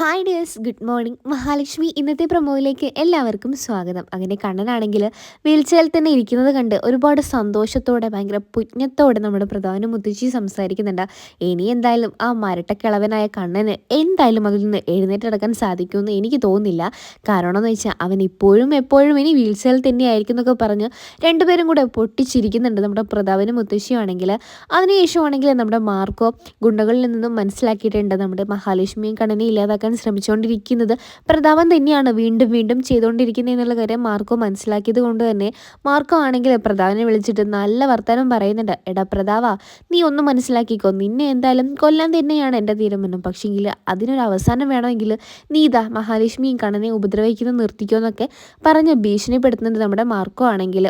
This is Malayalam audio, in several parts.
Hi dears good morning Mahalakshmi ഇന്നത്തെ പ്രൊമോയിലേക്ക് എല്ലാവർക്കും സ്വാഗതം. അങ്ങനെ കണ്ണനാണെങ്കിൽ വീൽചെയറിൽ തന്നെ ഇരിക്കുന്നത് കണ്ട് ഒരുപാട് സന്തോഷത്തോടെ ഭയങ്കര പുജ്ഞത്തോടെ നമ്മുടെ പ്രധാന മുത്തശ്ശി സംസാരിക്കുന്നുണ്ട്. ഇനി എന്തായാലും ആ മരട്ടക്കിളവനായ കണ്ണന് എന്തായാലും അതിൽ നിന്ന് എഴുന്നേറ്റടക്കാൻ സാധിക്കുമെന്ന് എനിക്ക് തോന്നുന്നില്ല. കാരണം എന്ന് വെച്ചാൽ അവൻ ഇപ്പോഴും എപ്പോഴും ഇനി വീൽചെയറിൽ തന്നെ ആയിരിക്കും എന്നൊക്കെ പറഞ്ഞ് രണ്ടുപേരും കൂടെ പൊട്ടിച്ചിരിക്കുന്നുണ്ട് നമ്മുടെ പ്രതാപനും മുത്തശ്ശിയാണെങ്കിൽ. അതിനുശേഷമാണെങ്കിൽ നമ്മുടെ മാർക്കോ ഗുണ്ടകളിൽ നിന്നും മനസ്സിലാക്കിയിട്ടുണ്ട് നമ്മുടെ മഹാലക്ഷ്മിയും കണ്ണനെ ഇല്ലാതാക്കാൻ ശ്രമിച്ചുകൊണ്ടിരിക്കുന്നത് പ്രതാപൻ തന്നെയാണ് വീണ്ടും വീണ്ടും ചെയ്തുകൊണ്ടിരിക്കുന്നത് എന്നുള്ള കാര്യം മാർക്കോ മനസ്സിലാക്കിയത് കൊണ്ട് തന്നെ. മാർക്കോ ആണെങ്കിൽ പ്രതാപനെ വിളിച്ചിട്ട് നല്ല വർത്തമാനം പറയുന്നുണ്ട്. എടാ പ്രതാവ നീ ഒന്ന് മനസ്സിലാക്കിക്കോ. നിന്നെ എന്തായാലും കൊല്ലാൻ തന്നെയാണ് എന്റെ തീരുമാനം. പക്ഷേങ്കിൽ അതിനൊരു അവസാനം വേണമെങ്കിൽ നീ ഇതാ മഹാലക്ഷ്മിയും കണ്ണനെ ഉപദ്രവിക്കുന്നത് നിർത്തിക്കോ എന്നൊക്കെ പറഞ്ഞ് ഭീഷണിപ്പെടുത്തുന്നുണ്ട് നമ്മുടെ മാർക്കോ ആണെങ്കിൽ.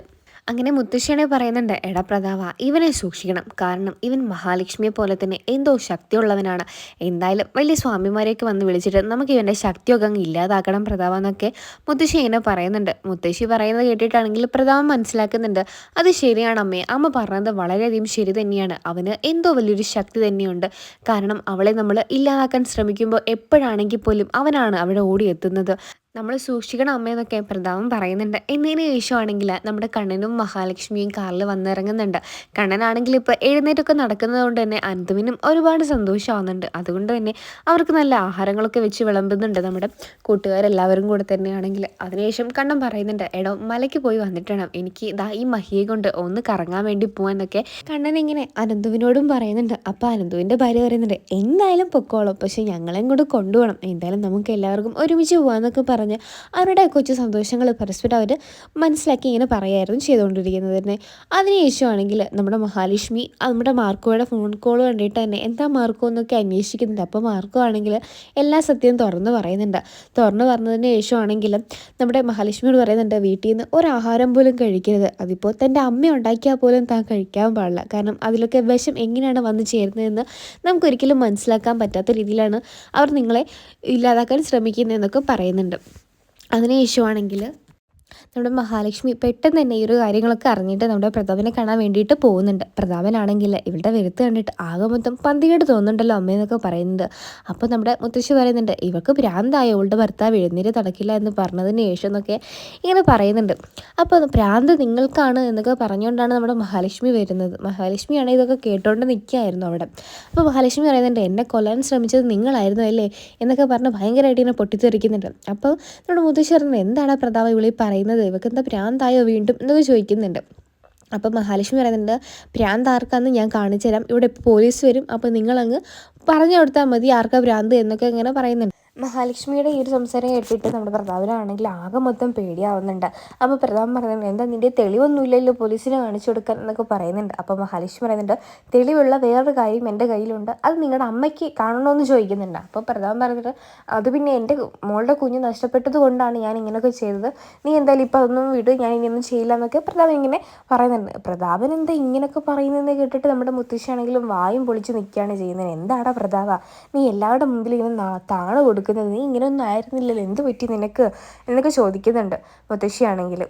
അങ്ങനെ മുത്തശ്ശിയാണെ പറയുന്നുണ്ട് എടാ പ്രതാവ ഇവനെ സൂക്ഷിക്കണം. കാരണം ഇവൻ മഹാലക്ഷ്മിയെ പോലെ തന്നെ എന്തോ ശക്തിയുള്ളവനാണ്. എന്തായാലും വലിയ സ്വാമിമാരെയൊക്കെ വന്ന് വിളിച്ചിട്ട് നമുക്ക് ഇവന്റെ ശക്തിയൊക്കെ അങ്ങ് ഇല്ലാതാക്കണം പ്രതാവ എന്നൊക്കെ മുത്തശ്ശി ഇങ്ങനെ പറയുന്നുണ്ട്. മുത്തശ്ശി പറയുന്നത് കേട്ടിട്ടാണെങ്കിൽ പ്രതാവ മനസ്സിലാക്കുന്നുണ്ട് അത് ശരിയാണ് അമ്മേ. അമ്മ പറഞ്ഞത് വളരെയധികം ശരി തന്നെയാണ്. അവന് എന്തോ വലിയൊരു ശക്തി തന്നെയുണ്ട്. കാരണം അവളെ നമ്മൾ ഇല്ലാതാക്കാൻ ശ്രമിക്കുമ്പോൾ എപ്പോഴാണെങ്കിൽ പോലും അവനാണ് അവിടെ ഓടിയെത്തുന്നത്. നമ്മൾ സൂക്ഷിക്കണം അമ്മയെന്നൊക്കെ പ്രതാപം പറയുന്നുണ്ട്. എന്നതിന് ശേഷമാണെങ്കിൽ നമ്മുടെ കണ്ണനും മഹാലക്ഷ്മിയും കാറിൽ വന്നിറങ്ങുന്നുണ്ട്. കണ്ണനാണെങ്കിൽ ഇപ്പോൾ എഴുന്നേറ്റൊക്കെ നടക്കുന്നത് കൊണ്ട് തന്നെ അനന്തുവിനും ഒരുപാട് സന്തോഷമാവുന്നുണ്ട്. അതുകൊണ്ട് തന്നെ അവർക്ക് നല്ല ആഹാരങ്ങളൊക്കെ വെച്ച് വിളമ്പുന്നുണ്ട് നമ്മുടെ കൂട്ടുകാരെല്ലാവരും കൂടെ തന്നെയാണെങ്കിൽ അതിനുശേഷം കണ്ണൻ പറയുന്നുണ്ട് എടോ മലയ്ക്ക് പോയി വന്നിട്ടണം. എനിക്ക് ഇതാ ഈ മഹിയെ കൊണ്ട് ഒന്ന് കറങ്ങാൻ വേണ്ടി പോകാന്നൊക്കെ കണ്ണൻ ഇങ്ങനെ അനന്തുവിനോടും പറയുന്നുണ്ട്. അപ്പോൾ അനന്തുവിന്റെ ഭാര്യ പറയുന്നുണ്ട് എന്തായാലും പൊക്കോളും. പക്ഷേ ഞങ്ങളെയും കൂടെ കൊണ്ടുപോകണം. എന്തായാലും നമുക്ക് എല്ലാവർക്കും ഒരുമിച്ച് പോകാമെന്നൊക്കെ പറഞ്ഞ് അവരുടെ കൊച്ചു സന്തോഷങ്ങൾ പരസ്പരം അവർ മനസ്സിലാക്കി ഇങ്ങനെ പറയായിരുന്നു ചെയ്തുകൊണ്ടിരിക്കുന്നത് തന്നെ. അതിനുശേഷമാണെങ്കിൽ നമ്മുടെ മഹാലക്ഷ്മി നമ്മുടെ മാർക്കോയുടെ ഫോൺ കോൾ കണ്ടിട്ട് തന്നെ എന്താ മാർക്കോ എന്നൊക്കെ അന്വേഷിക്കുന്നുണ്ട്. അപ്പോൾ മാർക്കോ ആണെങ്കിൽ എല്ലാ സത്യവും തുറന്ന് പറയുന്നുണ്ട്. തുറന്ന് പറഞ്ഞതിന് ശേഷമാണെങ്കിൽ നമ്മുടെ മഹാലക്ഷ്മിയോട് പറയുന്നുണ്ട് വീട്ടിൽ നിന്ന് ഒരാഹാരം പോലും കഴിക്കരുത്. അതിപ്പോൾ തന്റെ അമ്മ ഉണ്ടാക്കിയാൽ പോലും താൻ കഴിക്കാൻ പാടില്ല. കാരണം അതിലൊക്കെ വിഷം എങ്ങനെയാണ് വന്നു ചേരുന്നതെന്ന് നമുക്കൊരിക്കലും മനസ്സിലാക്കാൻ പറ്റാത്ത രീതിയിലാണ് അവർ നിങ്ങളെ ഇല്ലാതാക്കാൻ ശ്രമിക്കുന്നതെന്നൊക്കെ പറയുന്നുണ്ട്. അതിനുശേഷമാണെങ്കിൽ നമ്മുടെ മഹാലക്ഷ്മി പെട്ടെന്ന് തന്നെ ഈ ഒരു കാര്യങ്ങളൊക്കെ അറിഞ്ഞിട്ട് നമ്മുടെ പ്രതാപനെ കാണാൻ വേണ്ടിയിട്ട് പോകുന്നുണ്ട്. പ്രതാപനാണെങ്കിൽ ഇവളുടെ വരുത്ത് കണ്ടിട്ട് ആകെ മൊത്തം പന്തികേട് തോന്നുന്നുണ്ടല്ലോ അമ്മയെന്നൊക്കെ പറയുന്നത്. അപ്പോൾ നമ്മുടെ മുത്തശ്ശി പറയുന്നുണ്ട് ഇവൾക്ക് ഭ്രാന്തായ ഇവളുടെ ഭർത്താവ് എഴുന്നേര് തടക്കില്ല എന്ന് പറഞ്ഞതിന് ശേഷം എന്നൊക്കെ ഇങ്ങനെ പറയുന്നുണ്ട്. അപ്പോൾ ഭ്രാന്ത് നിങ്ങൾക്കാണ് എന്നൊക്കെ പറഞ്ഞുകൊണ്ടാണ് നമ്മുടെ മഹാലക്ഷ്മി വരുന്നത്. മഹാലക്ഷ്മിയാണ് ഇതൊക്കെ കേട്ടോണ്ട് നിൽക്കുകയായിരുന്നു അവിടെ. അപ്പോൾ മഹാലക്ഷ്മി പറയുന്നുണ്ട് എന്നെ കൊല്ലാൻ ശ്രമിച്ചത് നിങ്ങളായിരുന്നു അല്ലേ? എന്നൊക്കെ പറഞ്ഞ് ഭയങ്കരമായിട്ട് ഇങ്ങനെ പൊട്ടിത്തെറിക്കുന്നുണ്ട്. അപ്പോൾ നമ്മുടെ മുത്തശ്ശി പറയുന്നത് എന്താണ് പ്രതാപ ഇവിളി പറയുന്നത്? ഇവക്ക് എന്താ ഭ്രാന്തായോ വീണ്ടും എന്നൊക്കെ ചോദിക്കുന്നുണ്ട്. അപ്പം മഹാലക്ഷ്മി പറയുന്നുണ്ട് ഭ്രാന്ത് ആർക്കാന്ന് ഞാൻ കാണിച്ചു തരാം ഇവിടെ പോലീസ് വരും. അപ്പോൾ നിങ്ങളങ്ങ് പറഞ്ഞു കൊടുത്താൽ മതി ആർക്കാ ഭ്രാന്ത് എന്നൊക്കെ ഇങ്ങനെ പറയുന്നുണ്ട്. മഹാലക്ഷ്മിയുടെ ഈ ഒരു സംസാരം കേട്ടിട്ട് നമ്മുടെ പ്രതാപനാണെങ്കിൽ ആകെ മൊത്തം പേടിയാവുന്നുണ്ട്. അപ്പോൾ പ്രതാപൻ പറയുന്നുണ്ട് എന്താ നിന്റെ തെളിവൊന്നുമില്ലല്ലോ പോലീസിനെ കാണിച്ചു കൊടുക്കാൻ? എന്നൊക്കെ പറയുന്നുണ്ട്. അപ്പോൾ മഹാലക്ഷ്മി പറയുന്നുണ്ട് തെളിവുള്ള വേറൊരു കാര്യം എന്റെ കയ്യിലുണ്ട്. അത് നിങ്ങളുടെ അമ്മയ്ക്ക് കാണണമെന്ന് ചോദിക്കുന്നുണ്ട്. അപ്പോൾ പ്രതാപൻ പറഞ്ഞിട്ട് അത് പിന്നെ എന്റെ മോളുടെ കുഞ്ഞ് നഷ്ടപ്പെട്ടത് കൊണ്ടാണ് ഞാൻ ഇങ്ങനെയൊക്കെ ചെയ്തത്. നീ എന്തായാലും ഇപ്പോൾ അതൊന്നും വിട് ഞാൻ ഇനിയൊന്നും ചെയ്യില്ല എന്നൊക്കെ പ്രതാപൻ ഇങ്ങനെ പറയുന്നുണ്ട്. പ്രതാപൻ എന്താ ഇങ്ങനെയൊക്കെ പറയുന്നതെന്ന് കേട്ടിട്ട് നമ്മുടെ മുത്തശ്ശിയാണെങ്കിലും വായും പൊളിച്ച് നിൽക്കുകയാണ് ചെയ്യുന്നത്. എന്താടാ പ്രതാപ? നീ എല്ലാവരുടെ മുമ്പിൽ ഇങ്ങനെ താണ കൊടുക്കുന്നത് നീ ഇങ്ങനെയൊന്നും ആയിരുന്നില്ലല്ലോ. എന്ത് പറ്റി നിനക്ക്? എന്നൊക്കെ ചോദിക്കുന്നുണ്ട് മുത്തശ്ശിയാണെങ്കിൽ.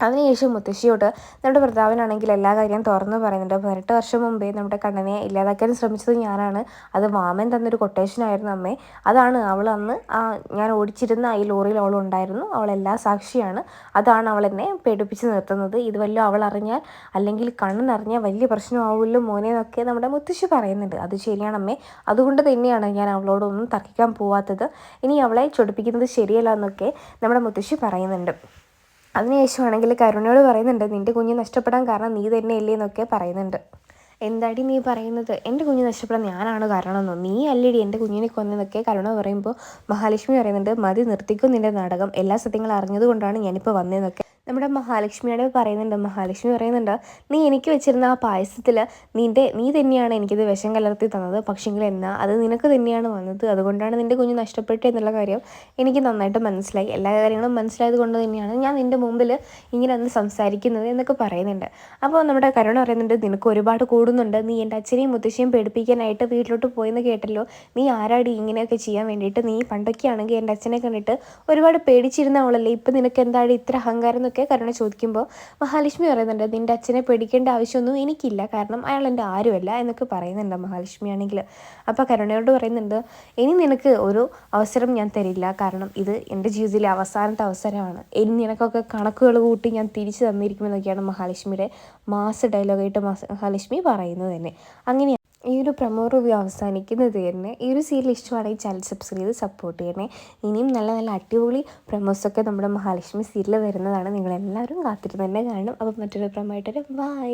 അതിനുശേഷം മുത്തശ്ശിയോട് നമ്മുടെ പ്രതാപനാണെങ്കിൽ എല്ലാ കാര്യവും തുറന്നു പറയുന്നുണ്ട്. പതിനെട്ട് വർഷം മുമ്പേ നമ്മുടെ കണ്ണനെ ഇല്ലാതാക്കാൻ ശ്രമിച്ചത് ഞാനാണ്. അത് വാമൻ തന്നൊരു കൊട്ടേഷനായിരുന്നു അമ്മേ. അതാണ് അവൾ അന്ന് ആ ഞാൻ ഓടിച്ചിരുന്ന ഈ ലോറിയിൽ അവൾ ഉണ്ടായിരുന്നു. എല്ലാ സാക്ഷിയാണ്. അതാണ് അവൾ എന്നെ പേടിപ്പിച്ച് നിർത്തുന്നത്. ഇത് വല്ലതും അവൾ അറിഞ്ഞാൽ അല്ലെങ്കിൽ കണ്ണെന്നറിഞ്ഞാൽ വലിയ പ്രശ്നമാവുമല്ലോ മോനെ എന്നൊക്കെ നമ്മുടെ മുത്തശ്ശി പറയുന്നുണ്ട്. അത് ശരിയാണ് അമ്മേ. അതുകൊണ്ട് തന്നെയാണ് ഞാൻ അവളോടൊന്നും തർക്കിക്കാൻ പോവാത്തത്. ഇനി അവളെ ചൊടിപ്പിക്കുന്നത് ശരിയല്ല എന്നൊക്കെ നമ്മുടെ മുത്തശ്ശി പറയുന്നുണ്ട്. അതിനുശേഷമാണെങ്കിൽ കരുണയോട് പറയുന്നുണ്ട് നിന്റെ കുഞ്ഞ് നഷ്ടപ്പെടാൻ കാരണം നീ തന്നെയല്ലേ എന്നൊക്കെ പറയുന്നുണ്ട്. എന്താടി നീ പറയുന്നത്? എന്റെ കുഞ്ഞ് നഷ്ടപ്പെടാൻ ഞാനാണ് കാരണമെന്നോ? നീ അല്ലടി എന്റെ കുഞ്ഞിനെ കൊന്നതൊക്കെ കരുണ പറയുമ്പോൾ മഹാലക്ഷ്മി പറയുന്നുണ്ട് മതി നിർത്തിക്കും നിന്റെ നാടകം. എല്ലാ സത്യങ്ങളും അറിഞ്ഞതുകൊണ്ടാണ് ഞാനിപ്പോൾ വന്നതെന്നൊക്കെ നമ്മുടെ മഹാലക്ഷ്മിയോട് പറയുന്നുണ്ട് മഹാലക്ഷ്മി പറയുന്നുണ്ട് നീ എനിക്ക് വെച്ചിരുന്ന ആ പായസത്തിൽ നിന്റെ നീ തന്നെയാണ് എനിക്കിത് വിഷം കലർത്തി തന്നത്. പക്ഷെങ്കിൽ എന്നാ അത് നിനക്ക് തന്നെയാണ് വന്നത്. അതുകൊണ്ടാണ് നിന്റെ കുഞ്ഞ് നഷ്ടപ്പെട്ടത് എന്നുള്ള കാര്യം എനിക്ക് നന്നായിട്ട് മനസ്സിലായി. എല്ലാ കാര്യങ്ങളും മനസ്സിലായത് കൊണ്ട് തന്നെയാണ് ഞാൻ നിന്റെ മുമ്പിൽ ഇങ്ങനെ ഒന്ന് സംസാരിക്കുന്നത് എന്നൊക്കെ പറയുന്നുണ്ട്. അപ്പോൾ നമ്മുടെ കരുണ പറയുന്നുണ്ട് നിനക്ക് ഒരുപാട് കൂടുന്നുണ്ട്. നീ എന്റെ അച്ഛനെയും മുത്തശ്ശിയും പേടിപ്പിക്കാനായിട്ട് വീട്ടിലോട്ട് പോയെന്ന് കേട്ടല്ലോ. നീ ആരാടി ഇങ്ങനെയൊക്കെ ചെയ്യാൻ വേണ്ടിയിട്ട്? നീ പണ്ടൊക്കെയാണെങ്കിൽ എന്റെ അച്ഛനെ കണ്ടിട്ട് ഒരുപാട് പേടിച്ചിരുന്ന ആളല്ലേ? ഇപ്പം നിനക്ക് എന്താണ് ഇത്ര അഹങ്കാരം എന്നൊക്കെ കരുണ ചോദിക്കുമ്പോൾ മഹാലക്ഷ്മി പറയുന്നുണ്ട് നിന്റെ അച്ഛനെ പേടിക്കേണ്ട ആവശ്യമൊന്നും എനിക്കില്ല. കാരണം അയാൾ എന്റെ ആരുമല്ല എന്നൊക്കെ പറയുന്നുണ്ട് മഹാലക്ഷ്മി ആണെങ്കിൽ അപ്പോൾ കരുണയോട് പറയുന്നുണ്ട് ഇനി നിനക്ക് ഒരു അവസരം ഞാൻ തരില്ല. കാരണം ഇത് എന്റെ ജീവിതത്തിലെ അവസാനത്തെ അവസരമാണ്. ഇനി നിനക്കൊക്കെ കണക്കുകൾ കൂട്ടി ഞാൻ തിരിച്ചു തന്നിരിക്കുമെന്നൊക്കെയാണ് മഹാലക്ഷ്മിയുടെ മാസ് ഡയലോഗായിട്ട് മഹാലക്ഷ്മി പറയുന്നത് തന്നെ. അങ്ങനെ ഈ ഒരു പ്രമോ റിവ്യൂ അവസാനിക്കുന്നത് തന്നെ ഈ ഒരു സീരിയൽ ഇഷ്ടമാണെങ്കിൽ ചാനൽ സബ്സ്ക്രൈബ് ചെയ്ത് സപ്പോർട്ട് ചെയ്യണേ. ഇനിയും നല്ല നല്ല അടിപൊളി പ്രമോസൊക്കെ നമ്മുടെ മഹാലക്ഷ്മി സീരിയൽ വരുന്നതാണ്. നിങ്ങളെല്ലാവരും കാത്തിരുന്ന് തന്നെ കാണും അപ്പം മറ്റൊരു പ്രമോ ആയിട്ടൊരു ബൈ